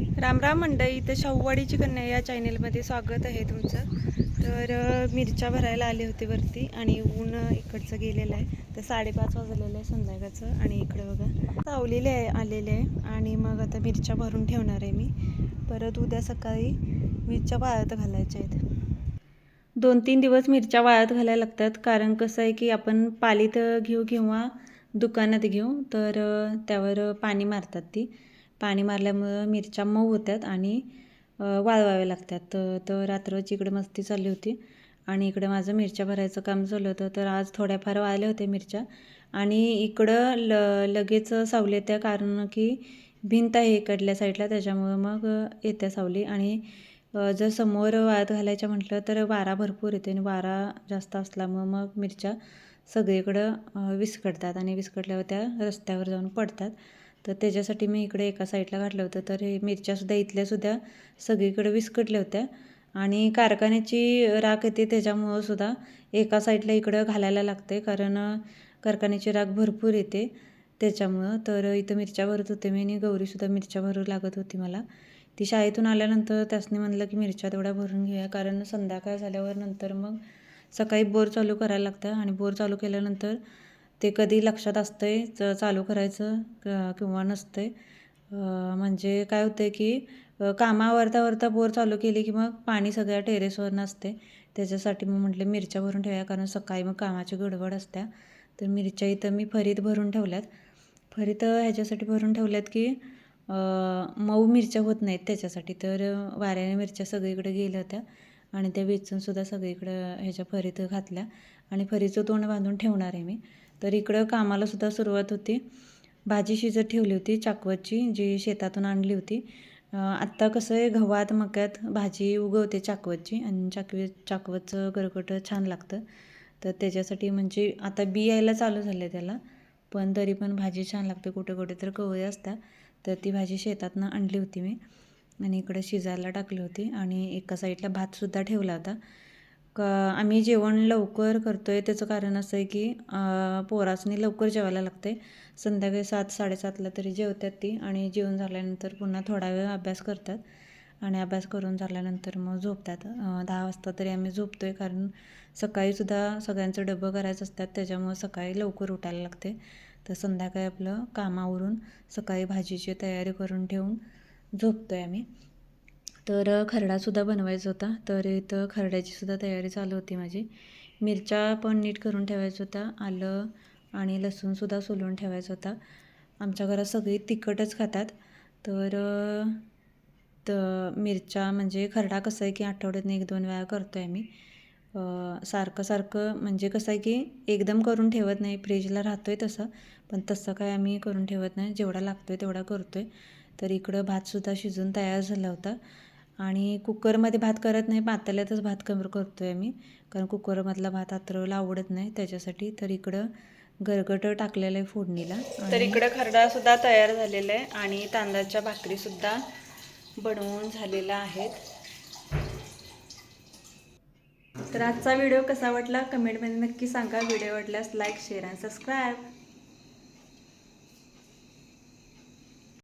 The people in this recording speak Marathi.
रामराम मंडई इथं शाहूवाडीची कन्या या चॅनेलमध्ये स्वागत आहे तुमचं. तर मिरच्या भरायला आले होते वरती आणि ऊन इकडचं गेलेलं आहे. तर साडेपाच वाजलेलं आहे संध्याकाळचं आणि इकडं बघा सावलेले आहे आलेले आहे. आणि मग आता मिरच्या भरून ठेवणार आहे मी. परत उद्या सकाळी मिरच्या वाळत घालायच्या आहेत. दोन तीन दिवस मिरच्या वाळत घालायला लागतात. कारण कसं आहे की आपण पालीत घेऊ किंवा दुकानात घेऊ तर त्यावर पाणी मारतात ती. पाणी मारल्यामुळं मिरच्या मऊ होतात आणि वाळवाव्या लागतात तर तर रात्रची इकडे मस्ती चालली होती आणि इकडं माझं मिरच्या भरायचं काम झालं होतं तर आज थोड्याफार वाळल्या होत्या मिरच्या. आणि इकडं ल लगेच सावली येत्या कारण की भिंत आहे इकडल्या साईडला त्याच्यामुळं मग येत्या सावली. आणि जर समोर वाळत घालायच्या म्हटलं तर वारा भरपूर येते आणि वारा जास्त असल्यामुळं मग मिरच्या सगळीकडं विस्कटतात आणि विस्कटल्यावर त्या रस्त्यावर जाऊन पडतात. तर त्याच्यासाठी मी इकडे एका साईडला घातलं होतं. तर हे मिरच्यासुद्धा इथल्यासुद्धा सगळीकडे विस्कटल्या होत्या. आणि कारखान्याची राख येते त्याच्यामुळं सुद्धा एका साईडला इकडं घालायला लागते कारण कारखान्याची राख भरपूर येते त्याच्यामुळं. तर इथं मिरच्या भरत होते मी आणि गौरीसुद्धा मिरच्या भरू लागत होती मला. ती शाळेतून आल्यानंतर त्यासनी म्हणलं की मिरच्या तेवढ्या भरून घेऊया. कारण संध्याकाळ झाल्यावर नंतर मग सकाळी बोर चालू करायला लागतं. आणि बोर चालू केल्यानंतर ते कधी लक्षात असतंय च चालू करायचं क- किंवा नसतंय. आहे म्हणजे काय होतं की अं, कामावरता वरता बोर चालू केली की मग पाणी सगळ्या टेरेसवर नसते त्याच्यासाठी मग म्हटलं मिरच्या भरून ठेवूया कारण सकाळी मग कामाची गडबड असत्या. तर मिरच्या इथं मी फरीत भरून ठेवल्यात. फरीत ह्याच्यासाठी भरून ठेवल्यात की मऊ मिरच्या होत नाहीत त्याच्यासाठी. तर वाऱ्याने मिरच्या सगळीकडे गेल्या होत्या आणि त्या वेचूनसुद्धा सगळीकडं ह्याच्या फरीत घातल्या. आणि फरीचं तोंड बांधून ठेवणार आहे मी. तर इकडं कामाला सुद्धा सुरुवात होती. भाजी शिजत ठेवली होती चाकवतची जी शेतातून आणली होती. आत्ता कसं आहे गव्हात मक्यात भाजी उगवते चाकवतची आणि चाकवी चाकवतचं गरगटं छान लागतं. तर त्याच्यासाठी म्हणजे आता बी यायला चालू झालं आहे त्याला पण तरी पण भाजी छान लागते कुठे कुठे तर कवळे असतात. तर ती भाजी शेतातनं आणली होती मी आणि इकडं शिजायला टाकली होती आणि एका साईडला भातसुद्धा ठेवला होता. क आम्ही जेवण लवकर करतो आहे त्याचं कारण असं आहे की पोरासनी लवकर जेवायला लागते संध्याकाळी सात साडेसातला तरी जेवतात ती आणि जेवण झाल्यानंतर पुन्हा थोडा वेळ अभ्यास करतात. आणि अभ्यास करून झाल्यानंतर मग झोपतात. दहा वाजता तरी आम्ही झोपतो आहे कारण सकाळीसुद्धा सगळ्यांचं डबं करायचं असतात. त्याच्यामुळं सकाळी लवकर उठायला लागते तर संध्याकाळी आपलं कामावरून सकाळी भाजीची तयारी करून ठेवून झोपतो आहे आम्ही. तर खरडासुद्धा बनवायचा होता. तर इथं खरड्याचीसुद्धा तयारी चालू होती माझी. मिरच्या पण नीट करून ठेवायचं होता. आलं आणि लसूणसुद्धा सोलून ठेवायचा होता. आमच्या घरात सगळी तिखटच खातात. तर तर मिरच्या म्हणजे खरडा कसं आहे की आठवड्यातनं एक दोन वेळा करतो आहे मी सारखं सारखं म्हणजे कसं आहे की एकदम करून ठेवत नाही. फ्रीजला राहतो आहे तसं. पण तसं काय आम्ही करून ठेवत नाही. जेवढा लागतो आहे तेवढा करतो आहे तर इकडं भातसुद्धा शिजून तयार झाला होता. आणि कुकरमध्ये भात करत नाही पातेल्यातच भात कमर करतो आहे मी. कारण कुकरमधला भात आत्रवला आवडत नाही त्याच्यासाठी तर इकडं गरगट टाकलेलं आहे फोडणीला. तर इकडं खरडा सुद्धा तयार झालेला आहे आणि तांदळाच्या भाकरीसुद्धा बनवून झालेल्या आहेत. तर आजचा व्हिडिओ कसा वाटला? कमेंटमध्ये नक्की सांगा. व्हिडिओ वाटल्यास लाईक शेअर आणि सबस्क्राईब.